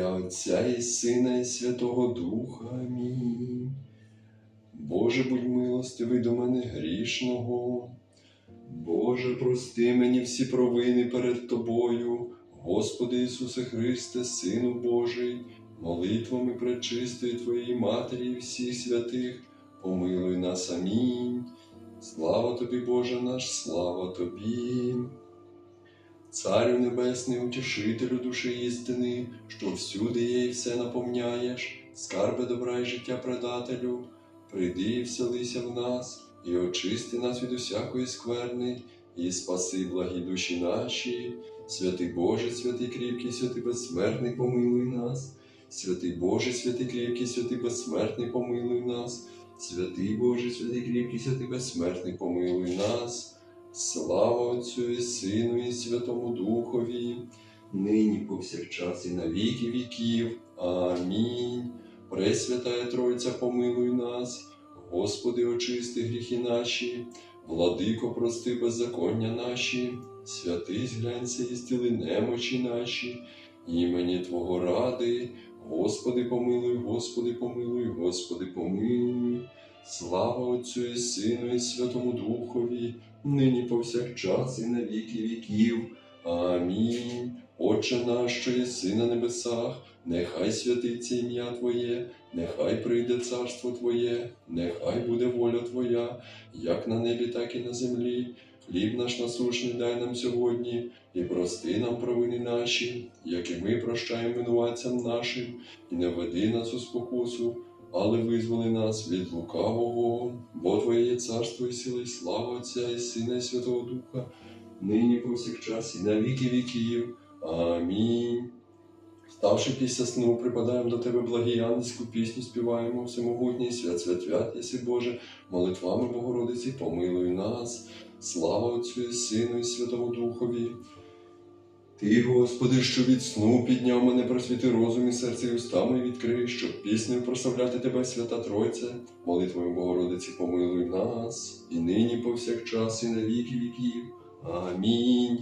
ім'я Отця і Сина, і Святого Духа. Амінь. Боже, будь милостивий до мене грішного. Боже, прости мені всі провини перед Тобою, Господи Ісусе Христе, Сину Божий, молитвами пречистої Твоєї Матері і всіх святих, помилуй нас. Амінь. Слава тобі, Боже наш, слава тобі. Царю Небесний, утішителю душі істини, що всюди є все наповняєш, скарби добра і життя предателю, прийди і вселися в нас, і очисти нас від усякої скверни, і спаси благі душі наші, святий Боже, святий кріпкий, святий безсмертний, помилуй нас, святий Боже, святий кріпкий, святий безсмертний, помилуй нас, святий Боже, святий кріпкий, святий безсмертний, помилуй нас. Слава Отцю і Сину, і Святому Духові, нині повсякчас і на віки віків. Амінь. Пресвятая Тройця, помилуй нас, Господи, очисти гріхи наші, владико, прости беззаконня наші, святий зглянься і стіли немочі наші, імені Твого ради, Господи, помилуй, Господи, помилуй, Господи, помилуй. Слава Отцю і Сину, і Святому Духові, нині повсякчас і на віки віків. Амінь. Отче наш, що єси на небесах, нехай святиться ім'я Твоє, нехай прийде царство Твоє, нехай буде воля Твоя, як на небі, так і на землі. Хліб наш насушний дай нам сьогодні, і прости нам провини наші, як і ми прощаємо винуватцям нашим, і не веди нас у спокусу, але визволи нас від лукавого, бо Твоє є царство і сила, і слава Отця і Сина, і Святого Духа, нині повсякчас і на віки віків. Амінь. Ставши після сну, припадаємо до Тебе благіянську пісню, співаємо всемогутній свят, свят, свят, єси Боже, молитвами Богородиці, помилуй нас. Слава Отцю і Сину, і Святому Духові. Ти, Господи, що від сну підняв мене просвіти розум і серце і устами відкрий, щоб піснею прославляти Тебе, Свята Тройця, молитвою Богородиці, помилуй нас, і нині повсякчас, і на віки віків. Амінь.